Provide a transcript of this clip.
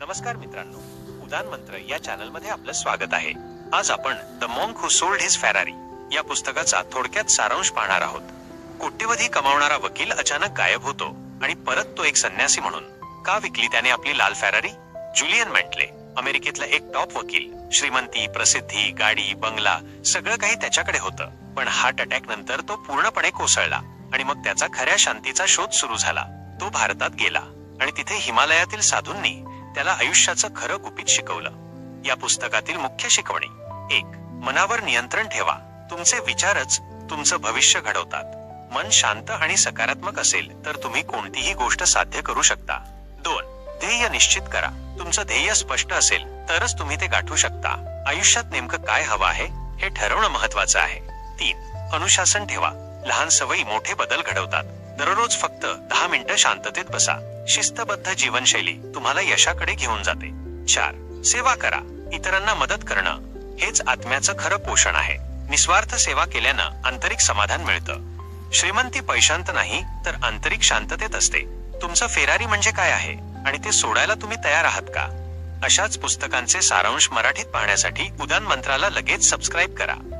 नमस्कार मित्रांनो. उदान मंत्र या चॅनलमध्ये आपलं स्वागत आहे. आज आपण the monk who sold his Ferrari या पुस्तकाचा थोडक्यात सारांश पाहणार आहोत. कोट्यवधी कमावणारा वकील अचानक गायब होतो आणि परत तो एक संन्यासी म्हणून. का विकली त्याने आपली लाल फेरारी? जुलियन मेंटले अमेरिकेतला एक टॉप वकील श्रीमंती प्रसिद्धी गाडी बंगला सगळं काही त्याच्याकडे होतं. पण हार्ट अटॅक नंतर तो पूर्णपणे कोसळला आणि मग त्याचा खऱ्या शांतीचा शोध सुरू झाला. तो भारतात गेला आणि तिथे हिमालयातील साधूंनी त्याला आयुष्याचं खरं गुपित शिकवलं. या पुस्तकातील मुख्य शिकवणी. एक मनावर नियंत्रण ठेवा. तुमचे विचारच तुमचं भविष्य घडवतात. मन शांत आणि सकारात्मक असेल तर तुम्ही कोणतीही गोष्ट साध्य करू शकता. दोन ध्येय निश्चित करा. तुमचं ध्येय स्पष्ट असेल तरच तुम्ही ते गाठू शकता. आयुष्यात नेमकं काय हवं आहे हे ठरवणं महत्वाचं आहे. तीन अनुशासन ठेवा. लहान सवयी मोठे बदल घडवतात. दररोज फक्त दहा मिनिटं शांततेत बसा. शिस्तबद्ध जीवनशैली तुम्हाला यशाकडे घेऊन जाते. चार सेवा करा. इतरांना मदत करणं हेच आत्म्याचं खरं पोषण आहे. निस्वार्थ सेवा केल्यानं आंतरिक समाधान मिळतं. श्रीमंती पैशांत नाही तर आंतरिक शांततेत असते. तुमचं फेरारी म्हणजे काय आहे? आणि ते सोडायला तुम्ही तयार आहात का? अशाच पुस्तकांचे सारांश मराठीत पाहण्यासाठी उदान मंत्राला लगेच सबस्क्राईब करा.